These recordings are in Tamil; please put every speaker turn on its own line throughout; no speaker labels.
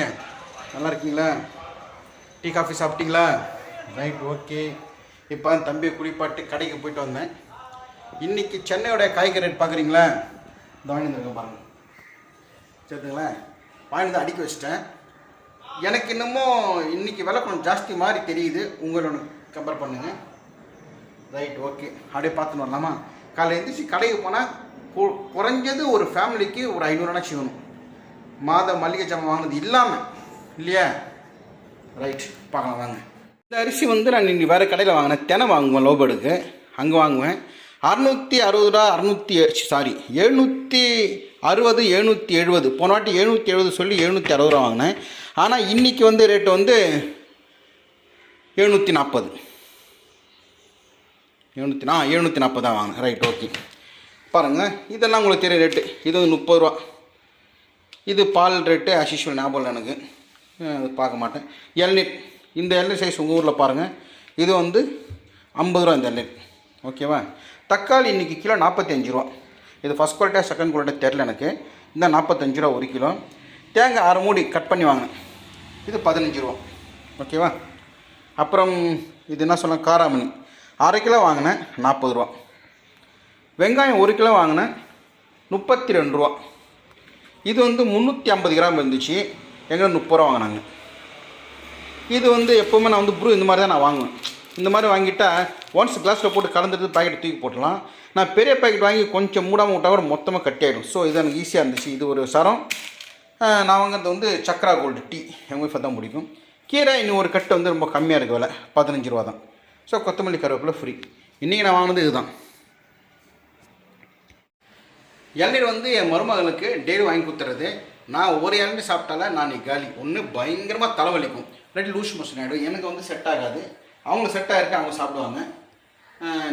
இருக்கீங்க? நல்லா இருக்கீங்களா? டீ காஃபி சாப்பிட்டீங்களா? Right okay. இப்போ தம்பியை குடிப்பாட்டு கடைக்கு போயிட்டு வந்தேன். இன்னைக்கு சென்னையோட காய்கறி ரேட் பார்க்குறீங்களா இந்த வாங்கி வந்துருங்க பாருங்க. சரிங்களா? வாங்கி அடிக்க வச்சிட்டேன். எனக்கு இன்னமும் இன்னைக்கு விலை கொஞ்சம் ஜாஸ்தி மாதிரி தெரியுது. உங்களோட கம்பேர் பண்ணுங்கள் ரைட் ஓகே. அப்படியே பார்த்துன்னு வரலாமா? காலையில் எழுந்திரிச்சு கடைக்கு போனால் கு- குறைஞ்சது ஒரு ஃபேமிலிக்கு ஒரு ஐநூறுனா செய்யணும் மாத மளிகை சாமான் வாங்கினது இல்லாமல் இல்லையா? ரைட் பார்க்கலாம் வாங்க. இந்த அரிசி வந்து நான் இன்னைக்கு வேறு கடையில் வாங்கினேன். தினை வாங்குவேன் லோபடுக்கு அங்கே வாங்குவேன். அறுநூற்றி அறுபது ரூபா அறுநூற்றி சாரி எழுநூற்றி அறுபது எழுநூற்றி எழுபது. போன வாட்டி எழுநூற்றி எழுபது சொல்லி எழுநூற்றி அறுபது ரூபா வாங்கினேன். ஆனால் இன்றைக்கி வந்து ரேட்டு வந்து எழுநூற்றி நாற்பது எழுநூற்றி ஆ எழுநூற்றி நாற்பது தான் வாங்கினேன். ரைட் ஓகே பாருங்கள் இதெல்லாம் உங்களுக்கு தெரியும் ரேட்டு. இது வந்து முப்பது ரூபா. இது பால் ரேட்டு அசிஷுவல் ஞாபகம் இல்லை எனக்கு. பார்க்க மாட்டேன். இளநீர் இந்த இளநீர் சைஸ் உங்கள் ஊரில் பாருங்கள் இது வந்து ஐம்பது ரூபா இந்த இளநீர் ஓகேவா தக்காளி இன்றைக்கி கிலோ நாற்பத்தஞ்சு ரூபா. இது ஃபஸ்ட் குவாலிட்டியாக செகண்ட் குவாலிட்டியாக தெரில எனக்கு. இந்த நாற்பத்தஞ்சு ரூபா ஒரு கிலோ. தேங்காய் அரை மூடி கட் பண்ணி வாங்கினேன். இது பதினஞ்சு ரூபா. ஓகேவா அப்புறம் இது என்ன சொல்ல காராமணி. அரை கிலோ வாங்கினேன் நாற்பது ரூபா. வெங்காயம் ஒரு கிலோ வாங்கினேன் முப்பத்தி ரெண்டு ரூபா. இது வந்து முந்நூற்றி ஐம்பது கிராம் இருந்துச்சு. எங்கே முப்பது ரூபா வாங்கினாங்க. இது வந்து எப்போவுமே நான் வந்து ப்ரூ இந்த மாதிரி தான் நான் வாங்குவேன். இந்த மாதிரி வாங்கிட்டால் ஒன்ஸ் கிளாஸில் போட்டு கலந்துட்டு பாக்கெட் தூக்கி போட்டலாம் நான் பெரிய பாக்கெட் வாங்கி கொஞ்சம் மூடாமல் விட்டால் கூட மொத்தமாக கட்டி ஆகிடும் ஸோ இது எனக்கு ஈஸியாக இருந்துச்சு. இது ஒரு சரம். நான் வாங்குறது வந்து சக்ரா கோல்டு டீ எங்கள் ஒய்ஃபை தான் பிடிக்கும். கீரை இன்னும் ஒரு கட்டு வந்து ரொம்ப கம்மியாக இருக்குது விலை. பதினஞ்சு ரூபா தான். ஸோ கொத்தமல்லி கருவேப்பிலை ஃப்ரீ இன்றைக்கி நான் வாங்கினது இதுதான். இளநீர் வந்து என் மருமகளுக்கு டெய்லி வாங்கி கொடுத்துறது. நான் ஒவ்வொரு இளநீர் சாப்பிட்டால நான் நீ காலி. ஒன்று பயங்கரமாக தலைவலிக்கும். இல்லாட்டி லூஸ் மோஷன் ஆகிடும் எனக்கு வந்து செட் ஆகாது. அவங்களுக்கு செட் ஆகிருக்கு அவங்க சாப்பிடுவாங்க.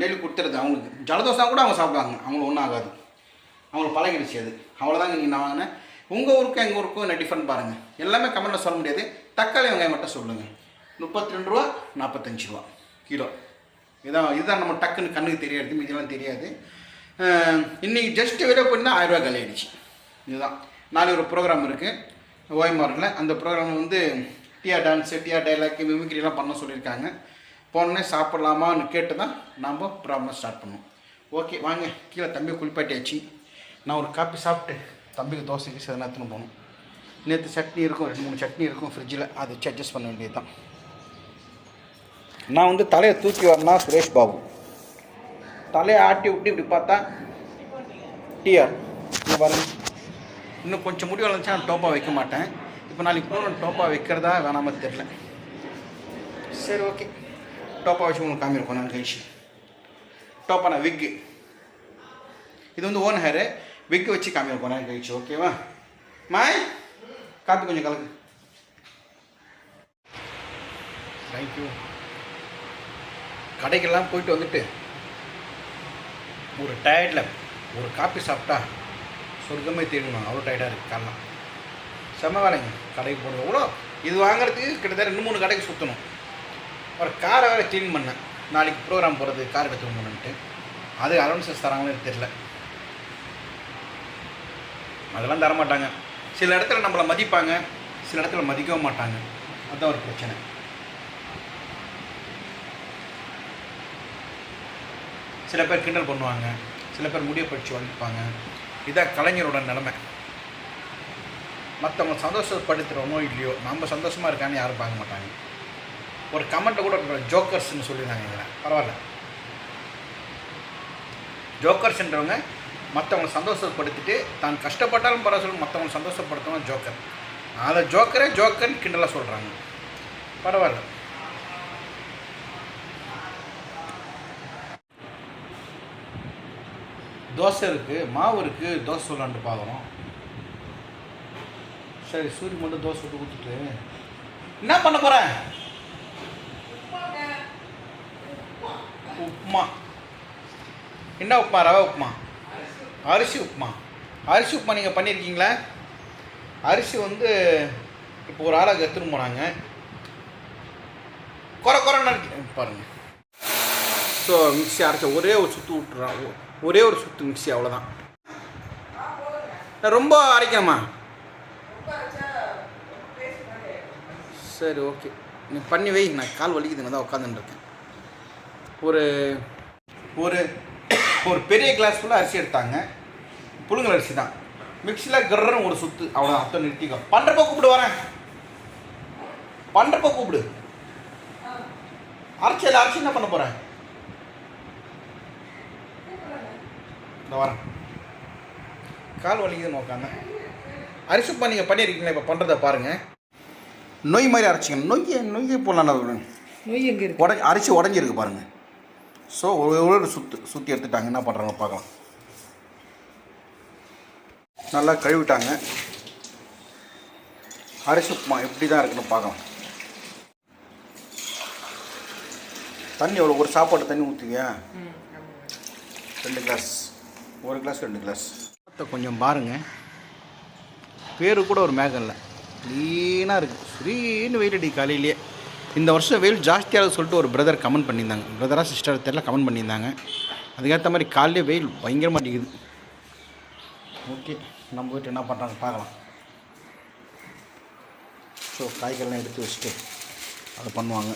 டெய்லி கொடுத்துறது அவங்களுக்கு. ஜலதோஷம் கூட அவங்க சாப்பிடுவாங்க. அவங்களுக்கு ஒன்றும் ஆகாது. அவங்களுக்கு பழகிடுச்சு அது. அவ்வளோதாங்க நீ நான் வாங்கினேன் உங்கள் ஊருக்கும் எங்கள் ஊருக்கும் என்ன டிஃப்ரெண்ட் பாருங்கள் எல்லாமே கமெண்ட்டில் சொல்ல முடியாது. தக்காளி வெங்காயம் மட்டும் சொல்லுங்கள் முப்பத்தி ரெண்டு ரூபா நாற்பத்தஞ்சு ரூபா. கிலோ. இதான் இதுதான் நம்ம டக்குன்னு கண்ணுக்கு தெரியாது மீதியெல்லாம் தெரியாது. இன்றைக்கி இன்னைக்கு ஜஸ்ட் வெளியே போயிருந்தால் ஆயிரரூவா காலி இதுதான். நாளைக்கு ஒரு ப்ரோக்ராம் இருக்குது ஓஎம்ஆரில் அந்த ப்ரோக்ராம் வந்து டியா டான்ஸு டியா டைலாக் மிமிக்ரிலாம் பண்ண சொல்லியிருக்காங்க. போனோடனே சாப்பிட்லாமான்னு கேட்டு தான் நாம் ப்ராப்ளம் ஸ்டார்ட் பண்ணோம். ஓகே வாங்க. கீழே தம்பி குளிப்பாட்டியாச்சு. நான் ஒரு காப்பி சாப்பிட்டு தம்பிக்கு தோசைக்கு சில நேரத்துக்கு போகணும். நேற்று சட்னி இருக்கும் ரெண்டு மூணு சட்னி இருக்கும் ஃப்ரிட்ஜில் அதை வச்சு அட்ஜஸ்ட் பண்ண வேண்டியது தான் நான் வந்து தலையை தூக்கி வரனா சுரேஷ் பாபு தலையை ஆட்டி விட்டு இப்படி பார்த்தா டிஆர் இங்கே பாருங்க. இன்னும் கொஞ்சம் முடி வளர்ந்துச்சா நான் டோப்பாக வைக்க மாட்டேன். இப்போ நாளைக்கு போகணும் டோப்பாக வைக்கிறதா வேணாமல் தெரில சரி ஓகே டோப்பாக வச்சு உங்களுக்கு காமிருக்கோம் நான் கழிச்சு. டோப்பான நான் விக்கு இது வந்து ஓன் ஹேரு விக்கு வச்சு காமிருக்கோம் நான் கழிச்சு ஓகேவா மாய் காப்பி கொஞ்சம் கலக்கு. தேங்க்யூ கடைக்கெல்லாம் போயிட்டு வந்துட்டு ஒரு டயர்டில் ஒரு காப்பி சாப்பிட்டா சொர்க்கமே தேடணும் அவ்வளோ டயர்டாக இருக்குது காலம் செம்ம வேலைங்க. கடைக்கு போனது எவ்வளோ? இது வாங்குறதுக்கு கிட்டத்தட்ட ரெண்டு மூணு கடைக்கு சுற்றணும் ஒரு காரை வேறு க்ளீன் பண்ணேன். நாளைக்கு ப்ரோக்ராம் போகிறது கார் எடுத்துட்டு போகணுன்ட்டு அது அலவன்சஸ் தராங்கன்னு தெரில அதெல்லாம் தர மாட்டாங்க சில இடத்துல நம்மளை மதிப்பாங்க சில இடத்துல மதிக்கவும் மாட்டாங்க. அதுதான் ஒரு பிரச்சனை. சில பேர் கிண்டல் பண்ணுவாங்க சில பேர் முடிய படித்து வளர்ப்பாங்க இதான் கலைஞரோட நிலைமை. மற்றவங்க சந்தோஷப்படுத்துகிறோமோ இல்லையோ நம்ம சந்தோஷமாக இருக்கான்னு யாரும் பார்க்க மாட்டாங்க. ஒரு கமெண்ட்டை கூட ஜோக்கர்ஸ்னு சொல்லியிருந்தாங்க இதில் பரவாயில்ல. ஜோக்கர்ஸ்ன்றவங்க மற்றவங்க சந்தோஷப்படுத்திட்டு தான் கஷ்டப்பட்டாலும் பரவாயில்ல மற்றவங்க சந்தோஷப்படுத்தணும் ஜோக்கர் அதை ஜோக்கரே ஜோக்கர்னு கிண்டலாக சொல்கிறாங்க பரவாயில்ல. தோசை இருக்குது மாவு இருக்குது தோசை சொல்லான்ட்டு பார்க்குறோம் சரி சூரி மட்டும் தோசை விட்டு கொடுத்துட்டு. என்ன பண்ண போகிறேன் உப்புமா. என்ன உப்புமா ரவை உப்புமா? அரிசி உப்புமா. அரிசி உப்புமா நீங்கள் பண்ணியிருக்கீங்களா அரிசி வந்து இப்போ ஒரு ஆளாக எடுத்துன்னு போனாங்க குறை குறைன்னு பாருங்கள் ஸோ மிக்ஸி அரைச்ச ஒரே ஒரு சுற்று விட்டுறான் ஒரே ஒரு சுற்று மிக்ஸி அவ்வளோதான் ரொம்ப அரைக்கணுமா? சரி ஓகே. நீ பண்ணி வை. நான் கால் வலிக்குதுங்க. தான் உட்காந்துருக்கேன் ஒரு ஒரு ஒரு பெரிய கிளாஸ் ஃபுல்லாக அரிசி எடுத்தாங்க. புழுங்கல் அரிசி தான். மிக்சியில் கர்றன்னு ஒரு சுத்து. அவ்வளோ அத்தை நிறுத்திக்கோ. பண்ணுறப்ப கூப்பிடு வரேன். பண்ணுறப்ப கூப்பிடு. அரைச்சல் அரைச்சி என்ன பண்ண போகிறேன் இந்த வரேன். கால் வலிக்குதுன்னு உட்காந்தேன் அரிசிப்பா நீங்கள் பண்ணியிருக்கீங்களா இப்போ பண்ணுறத பாருங்கள் நொய் மாதிரி அரைச்சிங்க. நொய்யை நொய்யை போடலாம்
நொய் எங்கே இருக்கு?
உடஞ்சி அரிசி உடஞ்சிருக்கு பாருங்கள் ஸோ ஒரு ஒரு சுத்து சுற்றி எடுத்துட்டாங்க. என்ன பண்ணுறாங்க பார்க்கலாம். நல்லா கழுவிட்டாங்க. அரிசி உப்புமா எப்படி தான் இருக்குன்னு பார்க்கலாம். தண்ணி எவ்வளோ ஒரு சாப்பாடு தண்ணி ஊற்றுவியா ரெண்டு கிளாஸ் ஒரு கிளாஸ் ரெண்டு கிளாஸ் கொஞ்சம் பாருங்க. பேரு கூட ஒரு மேகம் இல்லை. க்ளீனாக இருக்குது ஸ்ரீன்னு வெயில் அடி காலையிலேயே இந்த வருஷம் வெயில் ஜாஸ்தியாக சொல்லிட்டு ஒரு பிரதர் கமெண்ட் பண்ணியிருந்தாங்க. பிரதராக சிஸ்டர் தெரியல கமெண்ட் பண்ணியிருந்தாங்க. அதுக்கேற்ற மாதிரி காலையிலே வெயில் பயங்கரமாக அடிக்குது. ஓகே நம்ம வீட்டு என்ன பண்ணுறாங்க பார்க்கலாம். ஸோ காய்கறிலாம் எடுத்து வச்சுட்டு அதை பண்ணுவாங்க.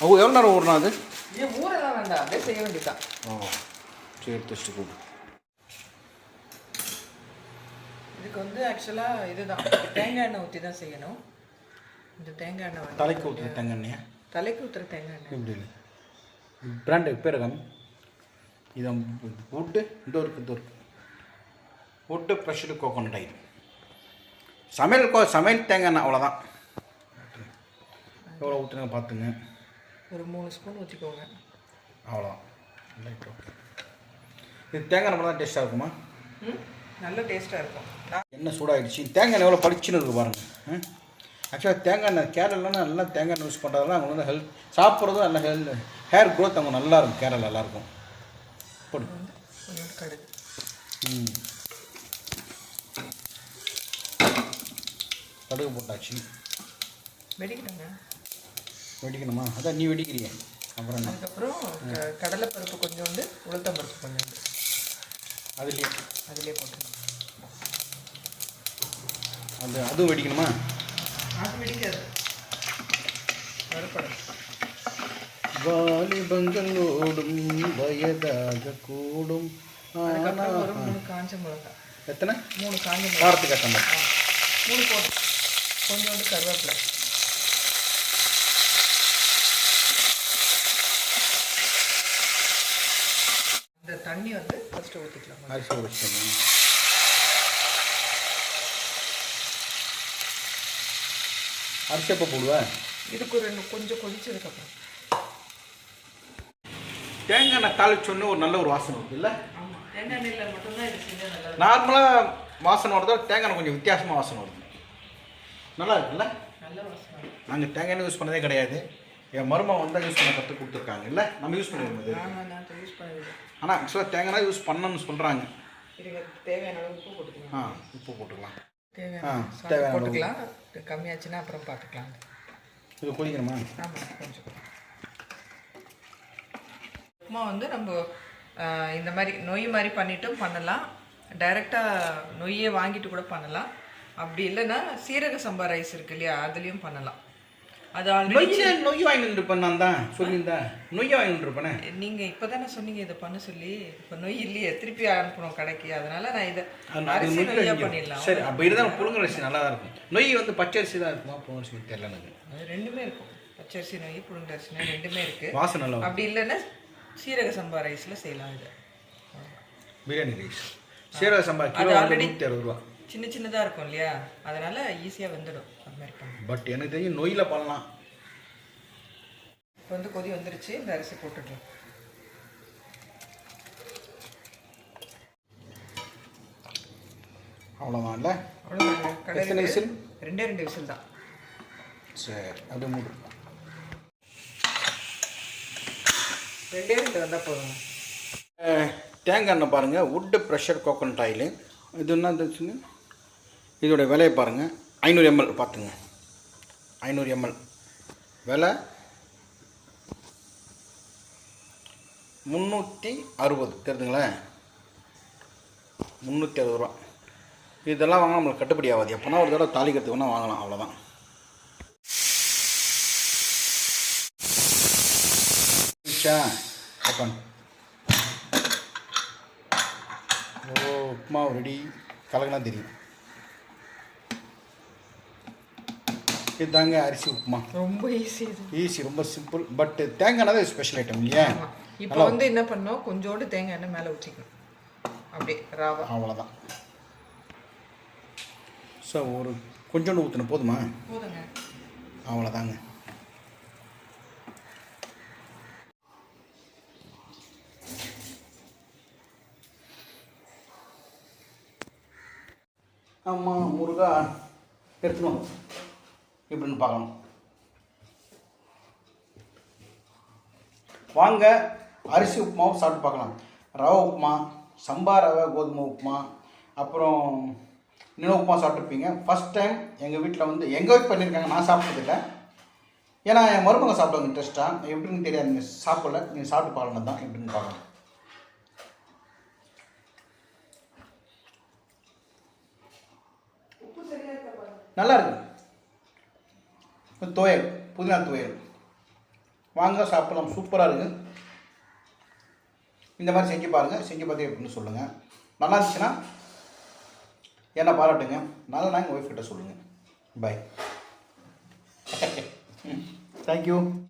அவங்க எவ்வளோ நேரம் ஊறணும் அது?
ஊரெல்லாம் வேண்டாம். அப்படியே செய்ய வேண்டியதான்
ஓ சரி எடுத்து வச்சுட்டு கூப்பிடு.
இதுக்கு வந்து ஆக்சுவலாக இதுதான். தேங்காய் எண்ணெய் ஊற்றி தான் செய்யணும். இந்த தேங்காய் எண்ணெய்
தலைக்கு ஊற்றுற தேங்காய்
தலைக்கு ஊற்றுற தேங்காய் எண்ணெய்.
இப்படி இல்லை. பிராண்டு பேர் இது வுட்டு இதோ இருக்கு இதோ இருக்கு. ப்ரெஷரு கோகோனட் ஆயில் சமையல் கோ சமையல் தேங்காய் எண்ணெய் அவ்வளோதான் எவ்வளோ ஊற்றுங்க பார்த்துங்க
ஒரு மூணு ஸ்பூன் ஊற்றிக்கோங்க
அவ்வளோதான் ரைட் ஓகே இது தேங்காய் எண்ணெய் தான் டேஸ்ட்டாக இருக்குமா?
ம்? நல்ல டேஸ்ட்டாக இருக்கும்.
எண்ணெய் சூடாகிடுச்சு தேங்காய் எவ்வளோ பளிச்சுன்னு இருக்கு பாருங்கள் ஆக்சுவலாக தேங்காய் எண்ணெய் கேரளாலாம் நல்லா தேங்காய் யூஸ் பண்ணுறதுலாம் அவங்க வந்து ஹெல்த் சாப்பிட்றதும் நல்ல ஹெல்த் ஹேர் க்ரோத் அவங்க நல்லா இருக்கும் கேரளா நல்லாயிருக்கும் போடு.
வந்து
ம். கடுகு போட்டாச்சு.
வெடிக்கணுங்க
வெடிக்கணுமா? அதான் நீ வெடிக்கிறிய. அப்புறம்
அதுக்கப்புறம் கடலைப்பருப்பு கொஞ்சோண்டு உளுத்தம்பருப்பு கொஞ்சோண்டு.
அதுலேயே
அதிலே போட்டுருங்க
அது அதுவும் வெடிக்கணுமா?
அது வெடிக்காது. வறுப்படம்
வாலிபங்கள் ஓடும் வயதாக கூடும்.
மூணு காஞ்ச மிளகா.
எத்தனை?
மூணு காஞ்ச மிளகா.
மாதிரி
ஆ, மூணு போட்டு. கொஞ்சோண்டு கருவேப்பிலை. இந்த தண்ணி வந்து ஃபஸ்ட்டு ஊற்றிக்கலாம்
அரிசி ஊற வச்சுக்கணும் அரிசி எப்போ போடுவேன்
இதுக்கு ரெண்டு கொஞ்சம் கொதிச்சதுக்கப்புறம்.
தேங்காய் எண்ணெய் தாளிச்சோன்னு ஒரு நல்ல ஒரு வாசனை வருது இல்லை
தேங்காய் எண்ணெயில் மட்டும்தான் இது செஞ்சால் நல்லா.
நார்மலாக வாசனை வருதோ தேங்காய் கொஞ்சம் வித்தியாசமாக வாசனை வருது. நல்லா இருக்குல்ல?
நல்ல வாசனை.
நாங்கள் தேங்காய் எண்ணெய் யூஸ் பண்ணதே கிடையாது. என் மருமகன் வந்து யூஸ் பண்ண கற்றுக் கொடுத்துருக்காங்க. இல்லை? நம்ம யூஸ் பண்ணிடுவோம் ஆனால் ஆக்சுவலாக தேங்காய் யூஸ் பண்ணணும்னு சொல்கிறாங்க
தேவையான அளவு உப்பு போட்டுக்கலாம்.
ஆ உப்பு போட்டுக்கலாம். ஆ,
தேவையான. போட்டுக்கலாம். கம்மியாச்சுன்னா அப்புறம் பார்த்துக்கலாம்
இது குடிக்கணுமா
ஆமாம் கொஞ்சம். உப்புமா வந்து நம்ம இந்த மாதிரி நொய் மாதிரி பண்ணிட்டும் பண்ணலாம். டைரெக்டாக நொய்யே வாங்கிட்டு கூட பண்ணலாம். அப்படி இல்லைன்னா சீரக சம்பா ரைஸ் இருக்கு இல்லையா அதுலேயும் பண்ணலாம். அது ஆல்ரெடி
நொய்யை நொய் வாங்கிட்டு இருப்பேன் நான் தான். சொல்லியிருந்தேன் நொய்யை வாங்கிட்டு இருப்பேனே.
நீங்கள் இப்போ தானே சொன்னீங்க இதை பண்ண சொல்லி. இப்போ நொய் இல்லையே திருப்பி அனுப்பணும் கடைக்கு. அதனால நான் இதை அரிசி நொய்யா பண்ணிடலாம்.
சரி அப்போ புழுங்கல் அரிசி நல்லா தான் இருக்கும். நொய் வந்து பச்சை அரிசி தான் இருக்குமா புழுங்கல் அரிசி தெரியல எனக்கு.
ரெண்டுமே இருக்கும். பச்சரிசி நொய் புழுங்கரிசி நொய் ரெண்டுமே இருக்கு.
வாசனை நல்லா வரும்.
அப்படி இல்லைன்னா சீரக சம்பா ரைஸில் செய்யலாம் இது.
பிரியாணி ரைஸ். சீரக சம்பா கிலோ நூற்றி அறுபது ரூபா.
சின்ன சின்னதாக இருக்கும் இல்லையா? அதனால ஈஸியாக வெந்துடும். மாதிரி
பட் எனக்கு தெரியும் நொய்யில் பண்ணலாம்.
இப்போ வந்து கொதி வந்துருச்சு இந்த அரிசி போட்டுடலாம்
அவ்வளோதான் இல்லை?
கடையில்
விசில்?
ரெண்டே ரெண்டு விசில் தான்.
சரி அப்படியே மூடு.
ரெண்டே ரெண்டு வந்தால் போதும்
தேங்காய் எண்ணெய் பாருங்கள் வுட்டு ப்ரெஷர் கோகோனட் ஆயில் இது என்ன இருந்துச்சுங்க இதோட விலையை பாருங்கள் ஐநூறு எம்எல் பார்த்துங்க. ஐநூறு எம்எல் விலை முந்நூற்றி அறுபது தெரியுதுங்களேன் முந்நூற்றி அறுபது ரூபா. இதெல்லாம் வாங்க நம்மளுக்கு கட்டுப்படி ஆகாது. எப்போனா ஒரு தடவை தாலி கற்றுக்கு வேணால் வாங்கலாம் அவ்வளோதான் உப்புமா ரெடி கலகனா தெரியும். இதுதாங்க அரிசி உப்புமா.
ரொம்ப ஈஸி
ஈஸி ரொம்ப சிம்பிள் பட் தேங்காய் தான் ஸ்பெஷல் ஐட்டம் இல்லையா?
இப்போ வந்து என்ன பண்ணோம் கொஞ்சோண்டு தேங்காய் எண்ணெய் மேலே ஊற்றிக்கணும் அப்படியே ராவா.
அவ்வளோதான் ஸோ ஒரு கொஞ்சோண்டு ஊற்றணும் போதுமா?
போதுங்க.
அவ்வளோதாங்க ஆமாம் முருகா எடுத்துணும் எப்படின்னு பார்க்கலாம் வாங்க அரிசி உப்புமாவும் சாப்பிட்டு பார்க்கலாம். ரவை உப்புமா சம்பா ரவை கோதுமை உப்புமா அப்புறம் இன்னும் உப்புமா சாப்பிட்ருப்பீங்க ஃபஸ்ட் டைம் எங்கள் வீட்டில் வந்து எங்கள் வீட்டு பண்ணியிருக்காங்க நான் சாப்பிட்டதில்ல ஏன்னா என் மருமக சாப்பிடுவாங்க இன்ட்ரெஸ்ட்டாக எப்படின்னு தெரியாது. நீங்கள் சாப்பிடல. நீங்கள் சாப்பிட்டு பார்க்கணும் தான் எப்படின்னு பார்க்கலாம் நல்லா இருக்கு. துவையல் புதினா துவையல். வாங்க சாப்பிடலாம். சூப்பராக இருக்குது இந்த மாதிரி செஞ்சு பாருங்கள் செஞ்சு பார்த்தீங்க அப்படின்னு சொல்லுங்கள் நல்லா இருந்துச்சுன்னா என்ன பாராட்டுங்க. நல்லா நாங்கள் ஒய்ஃப் கிட்ட சொல்லுங்கள் பாய் தேங்க்யூ